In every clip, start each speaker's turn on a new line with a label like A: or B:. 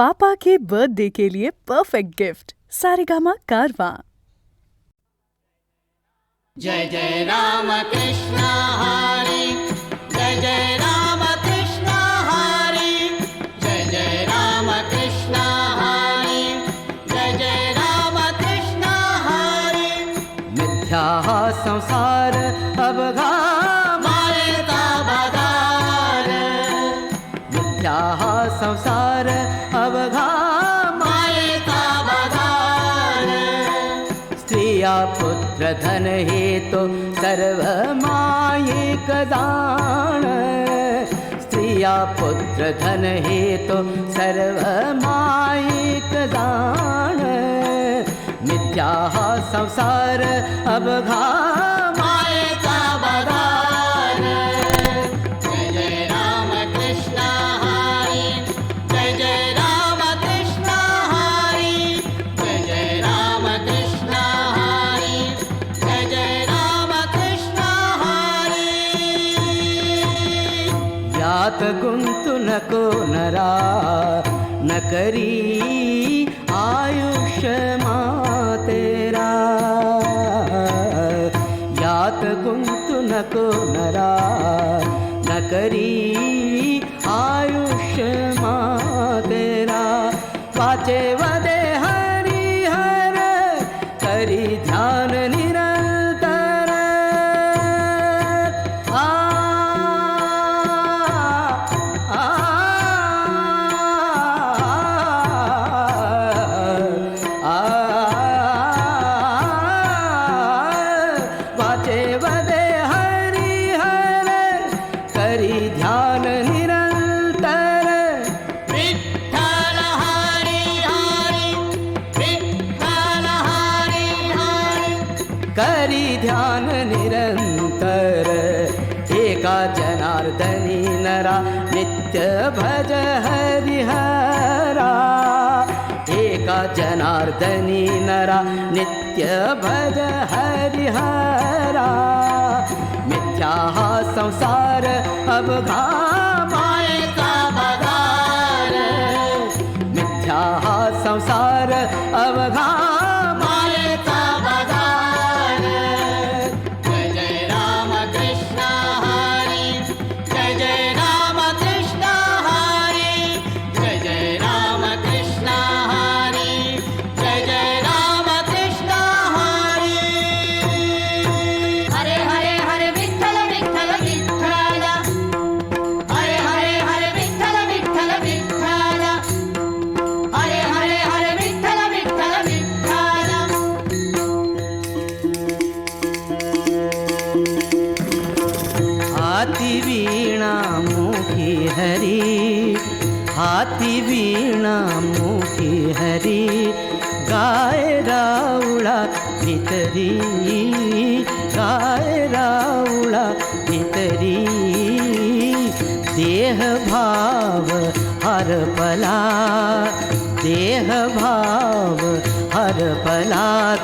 A: पापा के birthday के लिए perfect gift Saregama कारवा।
B: जय जय राम कृष्ण
C: तो सर्व मायिक स्त्रिया पुत्र धन हे तो सर्व मायिक जाण मिथ्या संसार अवघा नको नरा न करी आयुष्य तेरा यात गुंतु नको नरा न करी आयुष्य तेरा वाचे वाचे वदे हरि हर करी ध्यान निरंतर।
B: विठ्ठल हरी हरी विठ्ठल हरी हरी
C: करी ध्यान निरंतर। एका जनार्दनी नरा नित्य भज हरिहरा। एका जनार्दनी नरा नित्य भज हरिहरा। मिथ्या हा संसार अवघा
B: मायेचा बगार
C: मिथ्या हा संसार अवघा घा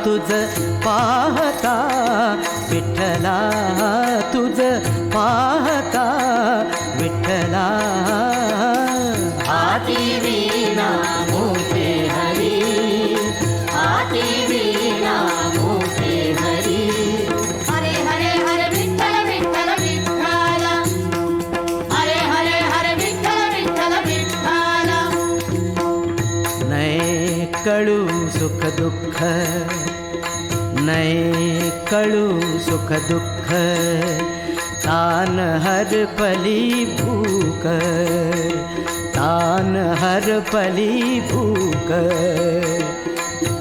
C: तुझ पाहता विठ्ठला तुझ पाहता विठ्ठला.
B: हाती वीणा मोठे हरी हाती वीणा मोठे हरी. हरे हरे हरे विठ्ठल विठ्ठल विठ्ठल. हरे हरे हरे विठ्ठल विठ्ठल विठ्ठल.
C: नय कळू सुख दुःख कळू सुख दुःख तान हर पली भूक तान हर पली भूक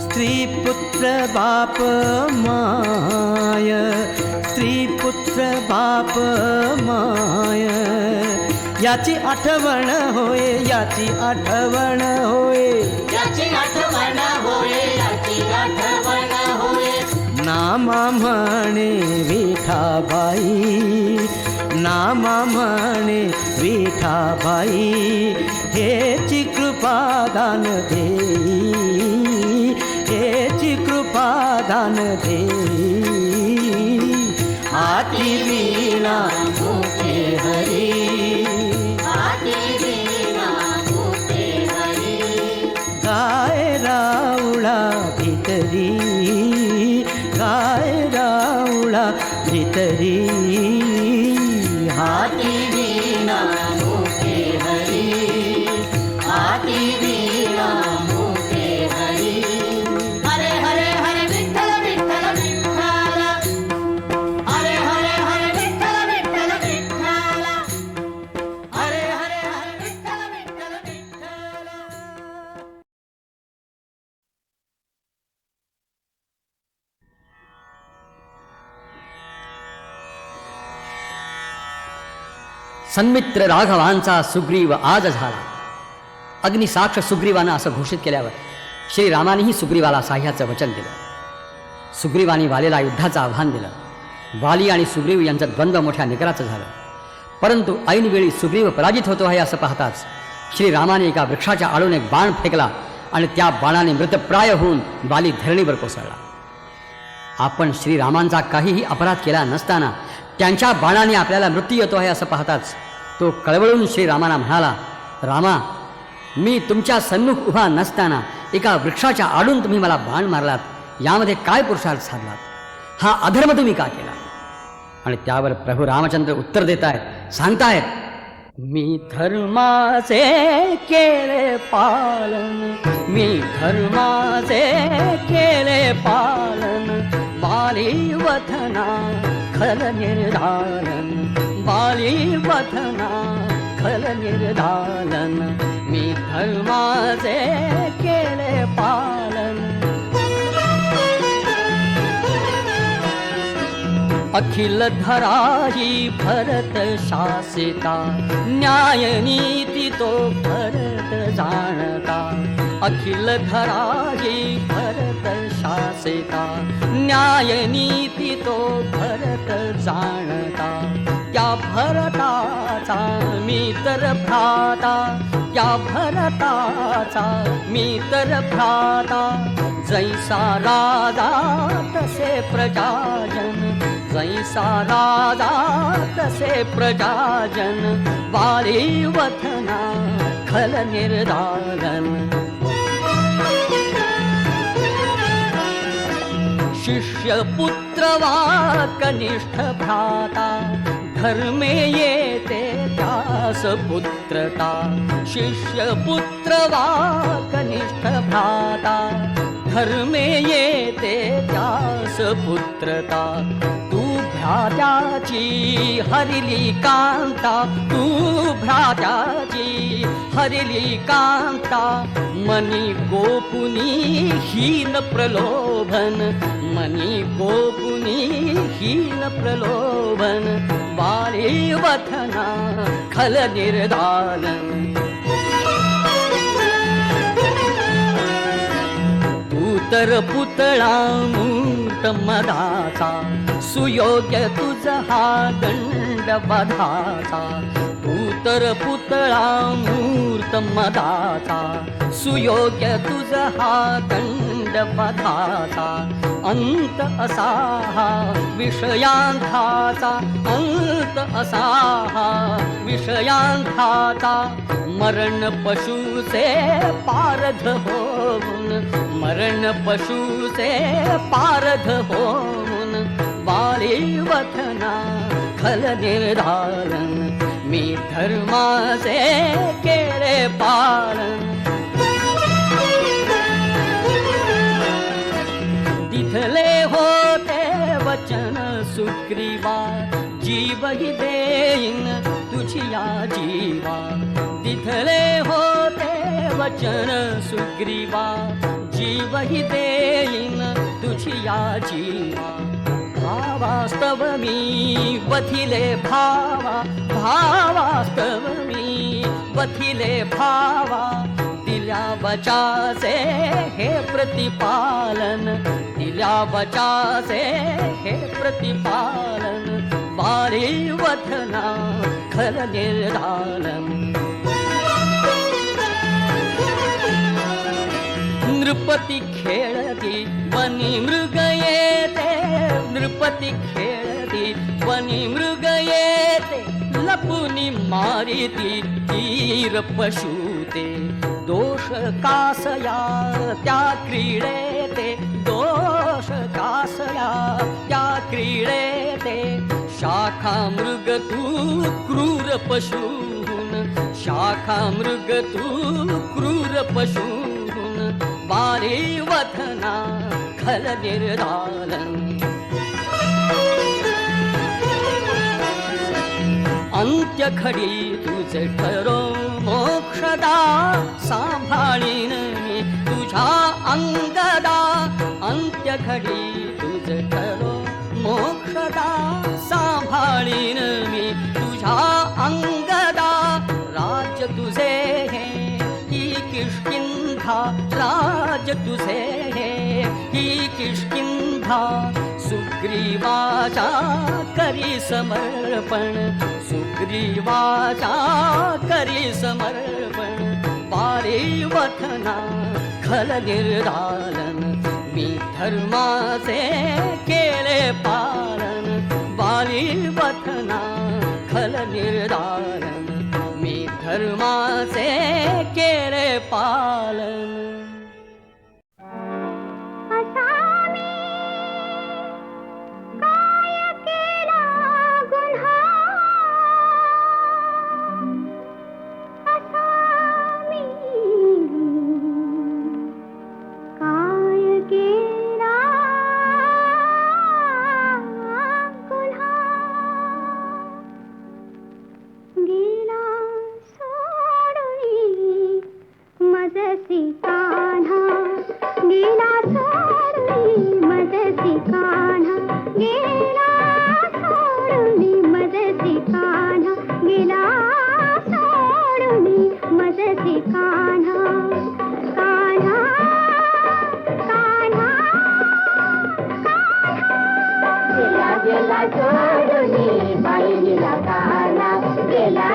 C: स्त्री पुत्र बाप माय स्त्री पुत्र बाप माय याची आठवण होय याची आठवण होय
B: याची आठवण
C: नामा म्हणे विठाबाई नामा म्हणे विठाबाई हेची कृपा दान देई हेची कृपा दान देई. हाती वीणा
B: ಕರೀ
D: सन्मित्र राघवांचा सुग्रीव आज झाला. अग्निसाक्ष सुग्रीवानं असं घोषित केल्यावर श्रीरामानेही सुग्रीवाला साह्याचं वचन दिलं. सुग्रीवाने वालेला युद्धाचं आव्हान दिलं. वाली आणि सुग्रीव यांचं द्वंद्व मोठ्या निकराचं झालं. परंतु ऐनवेळी सुग्रीव पराजित होतो आहे असं पाहताच श्रीरामाने एका वृक्षाच्या आळून एक बाण फेकला आणि त्या बाणाने मृतप्राय होऊन बाली धरणीवर कोसळला. आपण श्रीरामांचा काहीही अपराध केला नसताना त्यांच्या बाणाने आपल्याला मृत्यू येतो आहे असं पाहताच तो कळवळून श्रीरामाला म्हणाला रामा मी तुमच्या सन्मुख उभा नसताना एका वृक्षाच्या आडून तुम्ही मला बाण मारलात. यामध्ये काय पुरुषार्थ साधलात? हा अधर्म तुम्ही का केला? आणि त्यावर प्रभू रामचंद्र उत्तर देत आहेत सांगतायत मी धर्माचे केले पालन मी धर्माचे केले पालन बाली वथना खल निर्धालन बाली वथना खल निर्धालन मी धर्माचे केले पालन। अखिल धराही भरत शासिता न्याय नीती तो भरत जाणता। अखिल धराही भरत शासिता. न्याय नीती तो भरत जाणता. या भरताचा मी तर भ्राता. या भरताचा मी तर भ्राता. जैसा राजा तसे प्रजाजन. जैसा राजा तसे प्रजाजन. वारी वथना खल निर्धारण शिष्यपुत्रवा कनिष्ठभ्राता धर्मे येते दासपुत्रता। शिष्यपुत्र वा कनिष्ठभ्राता धर्मे ते चासपुत्रता तु भ्राताची हरिलिकान्ता तु भ्राजाजी हरिलिकान्ता मणि प्रलोभन मनी गोपुनी हीन प्रलोभन बाली वथना खल निर्धारण तू तर पुतळा मूर्त मदाचा सुयोग्य तुझ हा दंड बधाचा तू पुतळा मूर्त मदाचा सुयोग्य तुझ हा दंड बधाचा अंत असा हा विषयांधाचा अंत असा हा विषयांधाचा. मरण पशुचे पारध होऊन मरण पशुचे पारध होऊन बाली वथना खल निर्धारण मी धर्माचे केले पालन. तिथले होते वचन सुग्रीवा। जीवही देईन तुझिया जीवा। तिथले होते वचन सुग्रीवा। जीवही देईन तुझिया जीवा। भावास्तव मी बथिले भावा। भावास्तव मी बथिले भावा। दिल्या बचासे हे प्रतिपालन दिल्या बचाचे हे प्रतिपालन बारी वथना खल निर्धालन. नृपती खेळती वनी मृग येते. नृपती खेळती वनी मृग येते. लपुनी मारिती तीर पशुते. दोष कासया त्या क्रीडेते. दोष कासया त्या क्रीडेते. शाखा मृग तू क्रूर पशून शाखा मृग तू क्रूर पशून वारी वथना खल अंत्यखडी तुझे ठरो मोक्षदा सांभाळीन मी तुझ्या अंगदा अंत्यखडी तुझे ठरो मोक्षदा सांभाळीन मी तुझ्या अंगदा राज्य तुझे हे किष्किंधा राज तुझे हे ही किष्किंधा सुग्रीवाचा करी समर्पण सुग्रीवाचा करी समर्पण वारी वथना खल निर्दालन मी धर्माचे केले पालन बाली वथना खल निर्दालन मी धर्माचे केले पालन.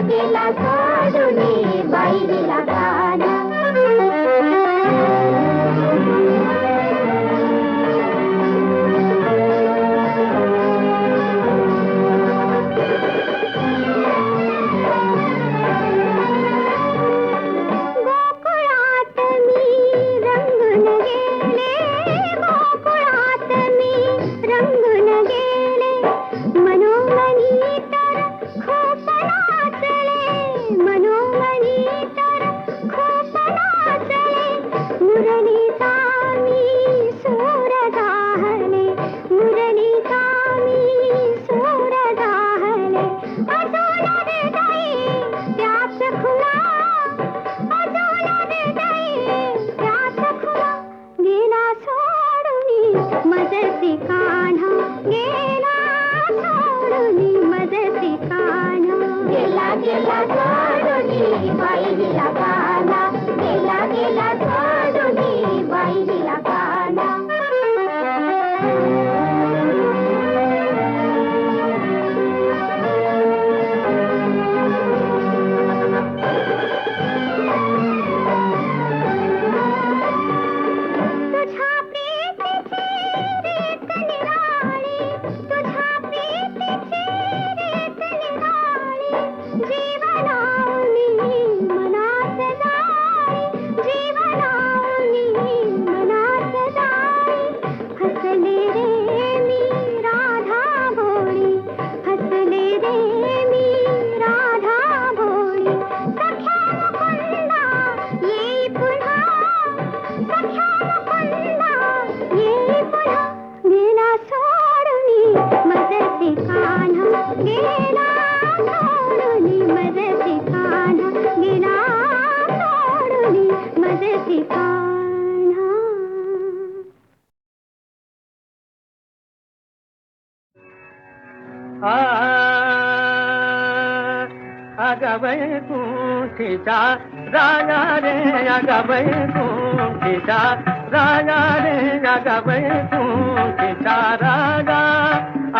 E: ಆಗಿಲ್ಲ agabaiku kita raga re agabaiku kita raga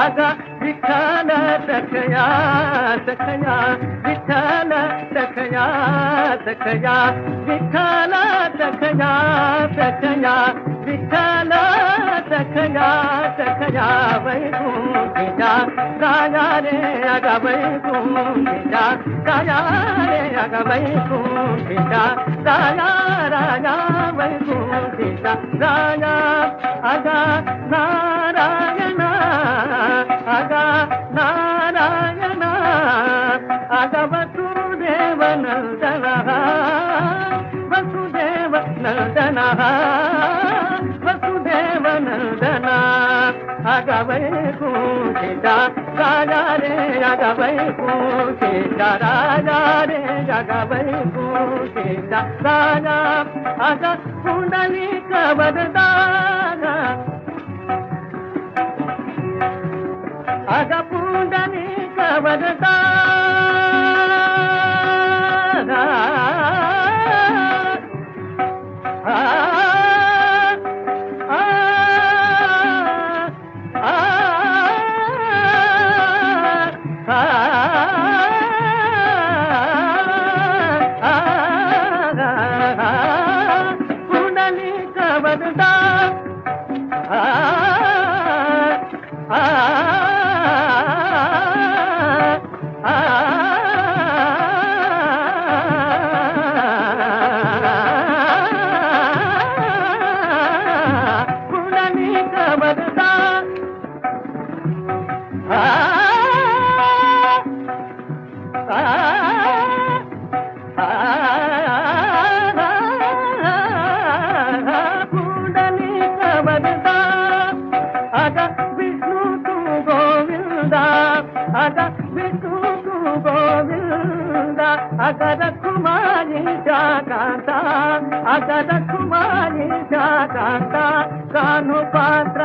E: aga dikhala takhya takhya dikhala takhya takhya dikhala takhya takhya dikhala takhya takhya baiku kita raga రగవైపు కయారే రగవైపు కయా రగవైపు గాయా అగా నారాయణ అగా నారాయణ అగవతు దేవనందన
F: వసుదేవ నందన వసుదేవ నందన అగవైపు वसुदेव नंदन वसुदेव नंदन अग वैकुंठिता राजा रे अग वैकुंठिता राजा रे अग वैकुंठिता राजा अग पुंडलिक वरदाना अग पुंडलिक वरदाना कुमारी जा कादा कुमारी जा का कानो पात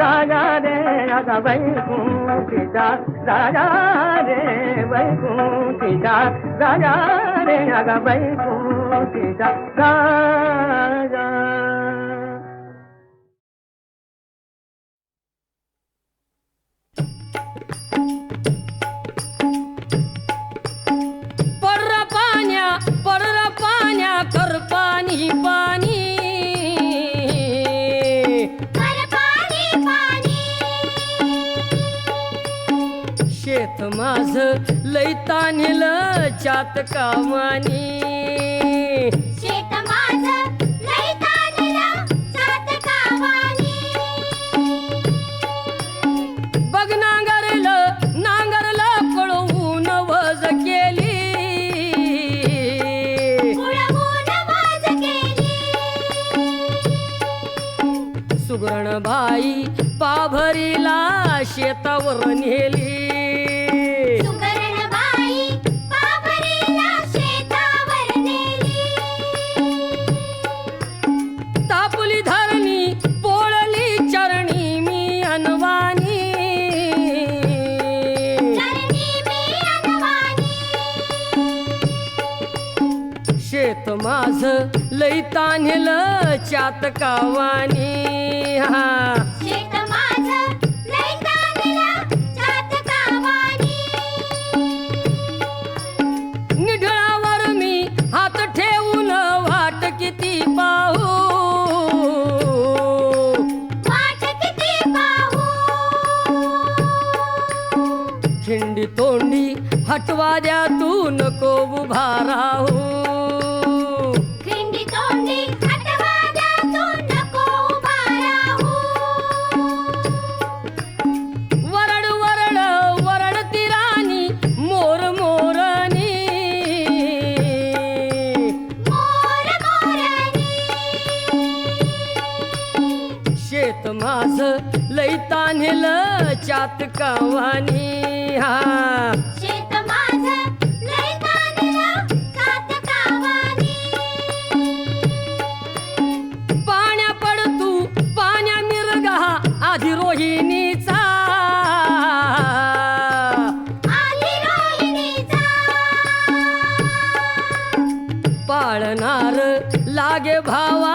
G: రాజా రే రాజా వైకుంఠిదా రాజా రే వైకుంఠిదా
H: రాజా రే రాజా
G: వైకుంఠిదా माझ लय तानेल चात कामानी.
H: शेत माझं
G: बघ नांगरल नांगरला कळवून वज केली. सुगरण बाई पाभरीला शेतावर नेली. शेत माझ लई तान्हेल चातकावानी हा. निढळावर मी हात ठेवून वाट किती पाहू.
H: वाट किती पाहू.
G: खिंडी तोंडी हटवा द्या तू नको उभा राहू. शेत माझ लई तान्हेल चातकावानी हा. पाण्या पड तू पाण्या मिरगा आधी रोहिणीचा. पाळणार लागे भावा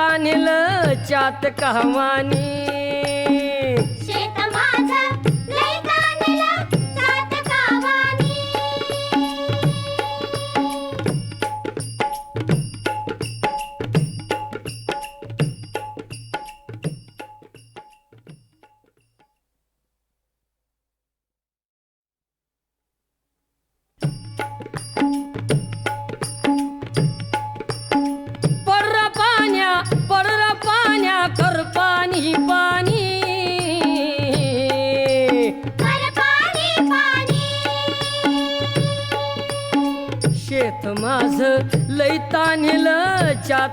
G: तानिल चात कहवानी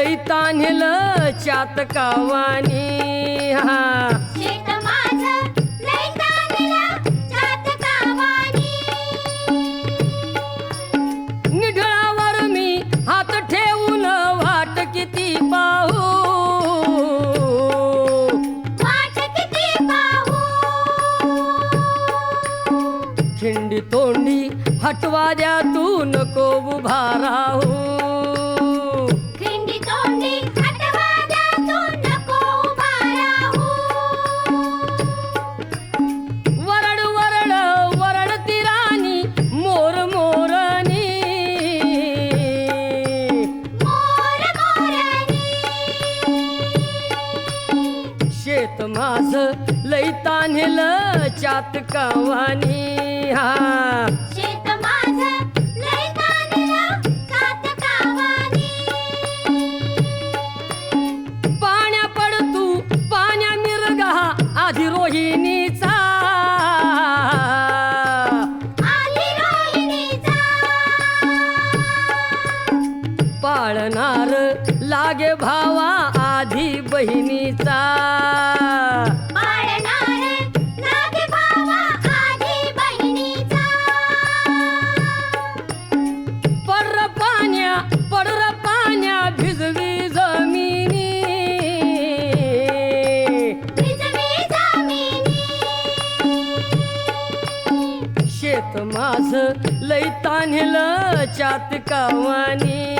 G: लई तानेल चात कावानी. हा. निढळावर मी हात ठेवून वाट किती पाहू. खिंडी तोंडी हटवा द्या तू नको उभा राहू. जात कवानी हा.
H: लई लैतान चात कावानी.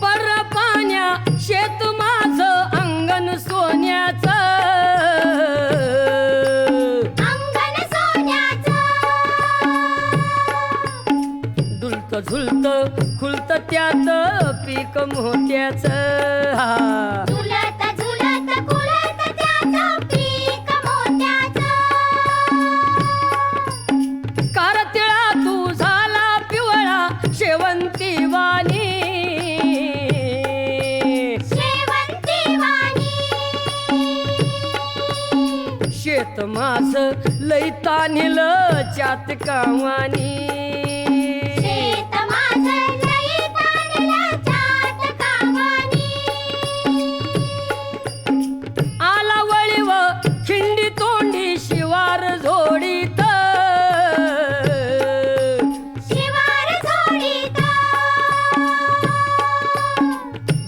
H: पर
G: पाण्या शेत माझ
H: अंगण सोन्याच. डुलत
G: झुलत खुलत त्यात पीक मोत्याच. हा. शेत माझ लई तानिल चात कामानी. आला वळीव खिंडी तोंडी शिवार झोडीत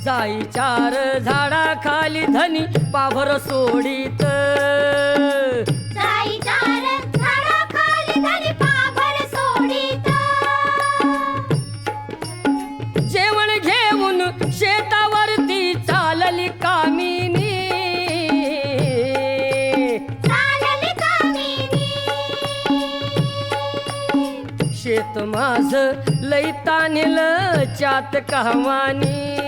G: जाई चार झाडा खाली धनी पाभर सोडीत. शेत माझ तानिल चात कहवानी